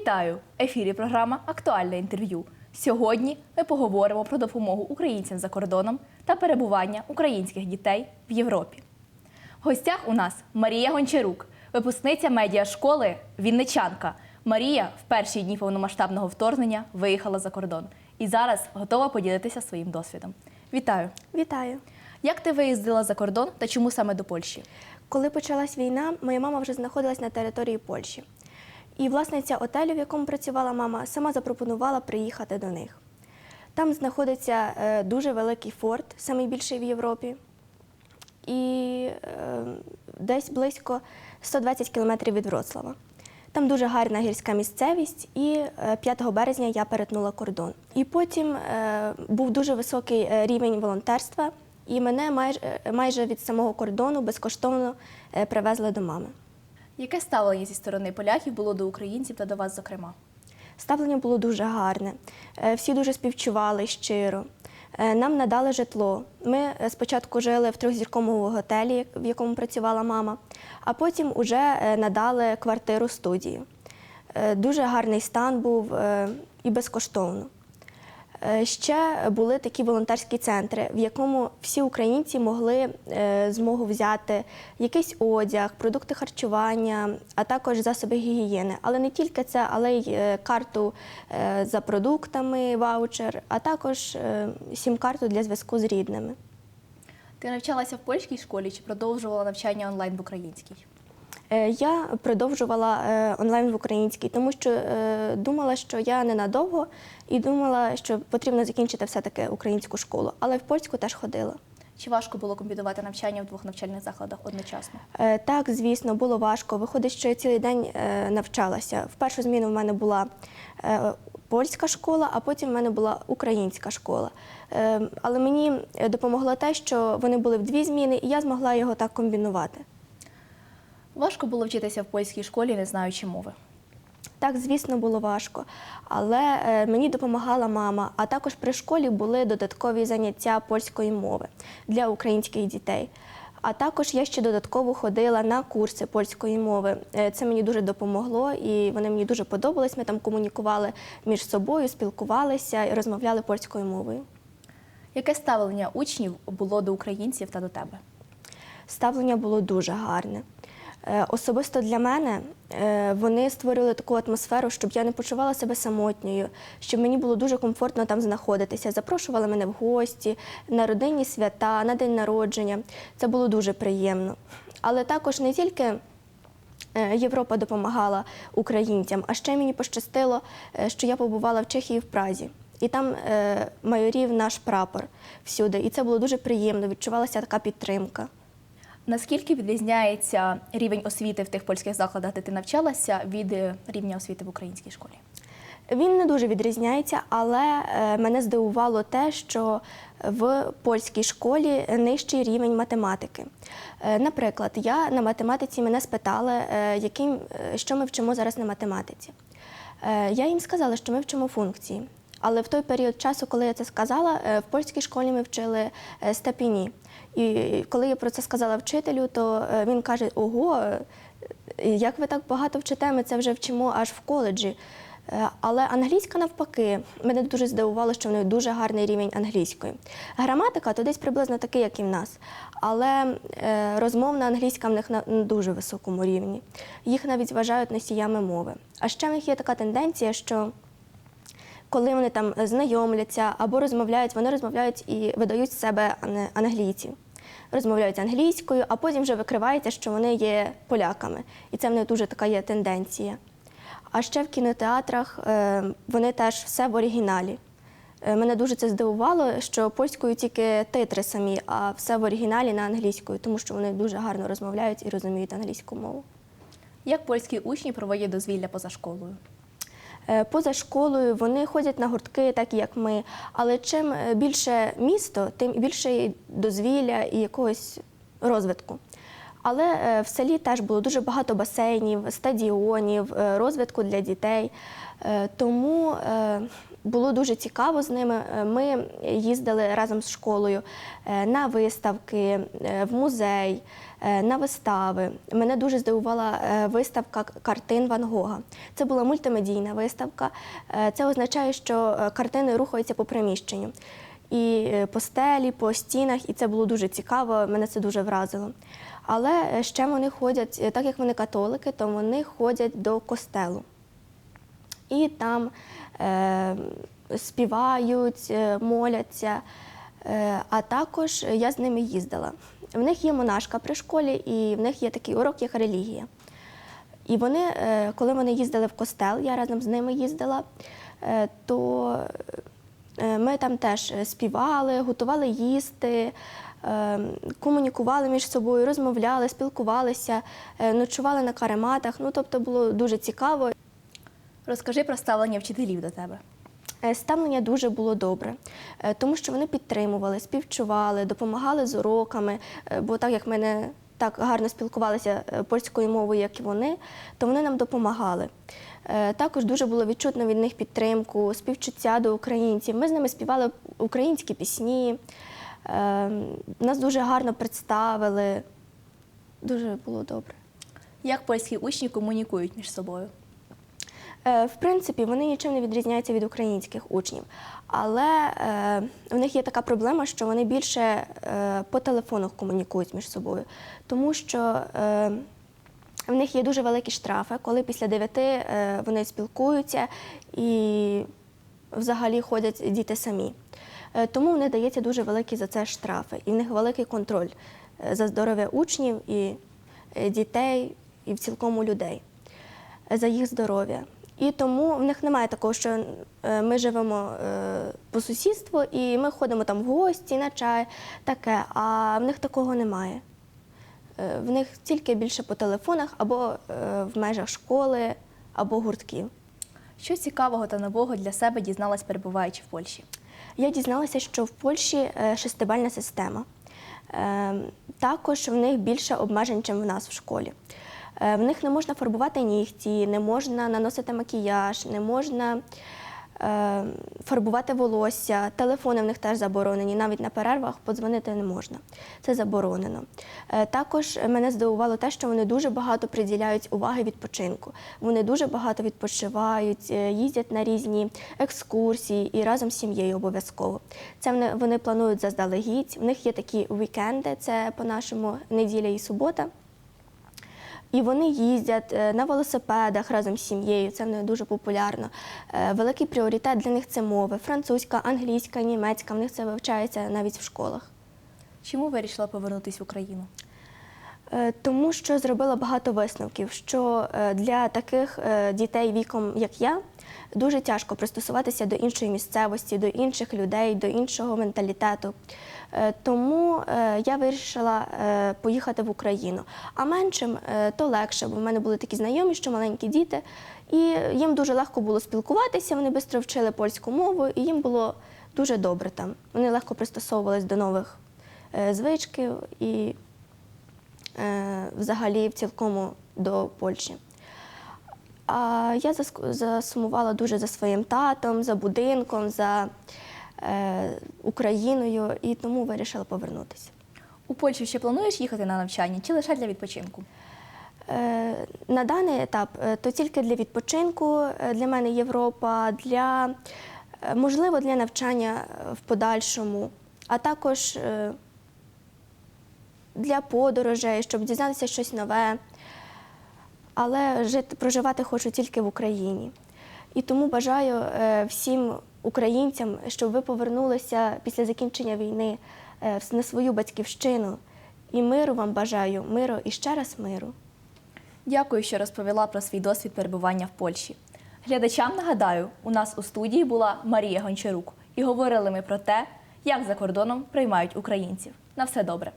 Вітаю! В ефірі програма Актуальне інтерв'ю. Сьогодні ми поговоримо про допомогу українцям за кордоном та перебування українських дітей в Європі. В гостях у нас Марія Гончарук, випускниця медіашколи Вінничанка. Марія в перші дні повномасштабного вторгнення виїхала за кордон і зараз готова поділитися своїм досвідом. Вітаю! Вітаю. Як ти виїздила за кордон та чому саме до Польщі? Коли почалась війна, моя мама вже знаходилась на території Польщі. І власниця отелю, в якому працювала мама, сама запропонувала приїхати до них. Там знаходиться е, дуже великий форт, найбільший в Європі, і е, десь близько 120 кілометрів від Вроцлава. Там дуже гарна гірська місцевість, і е, 5 березня я перетнула кордон. І потім е, був дуже високий е, рівень волонтерства, і мене майже, е, від самого кордону безкоштовно е, привезли до мами. Яке ставлення зі сторони поляків було до українців та до вас, зокрема? Ставлення було дуже гарне. Е, Всі дуже співчували щиро. Е, Нам надали житло. Ми е, спочатку жили в трьохзірковому готелі, в якому працювала мама, а потім вже надали квартиру студію. Дуже гарний стан був і безкоштовно. Е, Ще були такі волонтерські центри, в якому всі українці могли е, змогу взяти якийсь одяг, продукти харчування, а також засоби гігієни. Але не тільки це, але й е, карту за продуктами, ваучер, а також сім-карту для зв'язку з рідними. Ти навчалася в польській школі чи продовжувала навчання онлайн в українській? Е, Я продовжувала е, онлайн в українській, тому що е, думала, що я ненадовго, і думала, що потрібно закінчити все-таки українську школу, але в польську теж ходила. Чи важко було комбінувати навчання в двох навчальних закладах одночасно? Так, звісно, було важко. Виходить, що я цілий день навчалася. В першу зміну в мене була польська школа, а потім в мене була українська школа. Але мені допомогло те, що вони були в дві зміни, і я змогла його так комбінувати. Важко було вчитися в польській школі, не знаючи мови. Так, звісно, було важко, але е, мені допомагала мама. А також при школі були додаткові заняття польської мови для українських дітей. А також я ще додатково ходила на курси польської мови. Е, Це мені дуже допомогло, і вони мені дуже подобались. Ми там комунікували між собою, спілкувалися і розмовляли польською мовою. Яке ставлення учнів було до українців та до тебе? ставлення було дуже гарне. Е, Особисто для мене е, вони створювали таку атмосферу, щоб я не почувала себе самотньою, щоб мені було дуже комфортно там знаходитися. Запрошували мене в гості на родинні свята, на день народження. Це було дуже приємно. Але також не тільки е, Європа допомагала українцям, а ще мені пощастило, що я побувала в Чехії в Празі. І там майорів наш прапор всюди. І це було дуже приємно, відчувалася така підтримка. Наскільки відрізняється рівень освіти в тих польських закладах, де ти навчалася, від е, рівня освіти в українській школі? Він не дуже відрізняється, але е, мене здивувало те, що в польській школі нижчий рівень математики. Е, Наприклад, я на математиці мене спитали, яким, що ми вчимо зараз на математиці. Я їм сказала, що ми вчимо функції. Але в той період часу, коли я це сказала, е, в польській школі ми вчили е, степені. І коли я про це сказала вчителю, то е, він каже: Ого, як ви так багато вчите, ми це вже вчимо аж в коледжі. Але англійська навпаки, мене дуже здивувало, що в неї дуже гарний рівень англійської. Граматика то десь приблизно такий, як і в нас. Але розмовна англійська в них на дуже високому рівні. Їх навіть вважають носіями мови. А ще в них є така тенденція, що коли вони там знайомляться або розмовляють, вони розмовляють і видають себе ан- англійців. Розмовляють англійською, а потім вже викривається, що вони є поляками. І це в них дуже така є тенденція. А ще в кінотеатрах е, вони теж все в оригіналі. Е, Мене дуже це здивувало, що польською тільки титри самі, а все в оригіналі на англійською, тому що вони дуже гарно розмовляють і розуміють англійську мову. Як польські учні проводять дозвілля поза школою? Е, Поза школою вони ходять на гуртки, так як ми. Але чим е, більше місто, тим більше дозвілля і якогось розвитку. Але е, в селі теж було дуже багато басейнів, стадіонів, розвитку для дітей. Тому було дуже цікаво з ними. Е, Ми їздили разом з школою е, на виставки, е, в музей, на вистави. Мене дуже здивувала виставка картин Ван Гога. Це була мультимедійна виставка. Це означає, що картини рухаються по приміщенню. І по стелі, по стінах, і це було дуже цікаво, мене це дуже вразило. Але ще вони ходять, так як вони католики, то вони ходять до костелу і там е, співають, е, моляться. Е, а також я з ними їздила. В них є монашка при школі, і в них є такий урок, як релігія. І вони, е, коли вони їздили в костел, я разом з ними їздила, е, то е, ми там теж співали, готували їсти, е, комунікували між собою, розмовляли, спілкувалися, ночували на карематах. Ну, тобто було дуже цікаво. Розкажи про ставлення вчителів до тебе. Е, Ставлення дуже було добре, е, тому що вони підтримували, співчували, допомагали з уроками, е, бо так як ми не так гарно спілкувалися польською мовою, як і вони, то вони нам допомагали. Також дуже було відчутно від них підтримку, співчуття до українців. Ми з ними співали українські пісні, нас дуже гарно представили. Дуже було добре. Як польські учні комунікують між собою? Е, В принципі, вони нічим не відрізняються від українських учнів, але е, в них є така проблема, що вони більше е, по телефонах комунікують між собою, тому що в них є дуже великі штрафи, коли після 9 е, вони спілкуються і взагалі ходять діти самі. Тому в них дається дуже великі за це штрафи, і в них великий контроль за здоров'я учнів і дітей, і в цілкому людей за їх здоров'я. І тому в них немає такого, що е, ми живемо е, по сусідству і ми ходимо там в гості на чай, таке, а в них такого немає. Е, В них тільки більше по телефонах або в межах школи, або гуртків. Що цікавого та нового для себе дізналась, перебуваючи в Польщі? Я дізналася, що в Польщі шестибальна система. Е, Також в них більше обмежень, ніж в нас в школі. Е, В них не можна фарбувати нігті, не можна наносити макіяж, не можна е, фарбувати волосся. Телефони в них теж заборонені. Навіть на перервах подзвонити не можна. Це заборонено. Е, Також мене здивувало те, що вони дуже багато приділяють уваги відпочинку. Вони дуже багато відпочивають, їздять на різні екскурсії і разом з сім'єю обов'язково. Це вони, планують заздалегідь. В них є такі вікенди, це по-нашому неділя і субота. І вони їздять е, на велосипедах разом з сім'єю. Це не дуже популярно. Е, Великий пріоритет для них це мови: французька, англійська, німецька. В них це вивчається навіть в школах. Чому вирішила повернутися в Україну? Е, Тому що зробила багато висновків, що для таких дітей віком, як я, дуже тяжко пристосуватися до іншої місцевості, до інших людей, до іншого менталітету. Е, Тому е, я вирішила е, поїхати в Україну. А меншим то легше, бо в мене були такі знайомі, що маленькі діти, і їм дуже легко було спілкуватися. Вони швидко вчили польську мову, і їм було дуже добре там. Вони легко пристосовувались до нових звичків і взагалі в цілкому до Польщі. А я засумувала дуже за своїм татом, за будинком, за е, Україною і тому вирішила повернутися. У Польщу ще плануєш їхати на навчання чи лише для відпочинку? Е, на даний етап е, то тільки для відпочинку е, для мене Європа, для, е, можливо, для навчання в подальшому, а також для подорожей, щоб дізнатися щось нове. Але жити, проживати хочу тільки в Україні. І тому бажаю е, всім українцям, щоб ви повернулися після закінчення війни е, на свою батьківщину. І миру вам бажаю, миру і ще раз миру. Дякую, що розповіла про свій досвід перебування в Польщі. Глядачам нагадаю, у нас у студії була Марія Гончарук, і говорили ми про те, як за кордоном приймають українців. На все добре.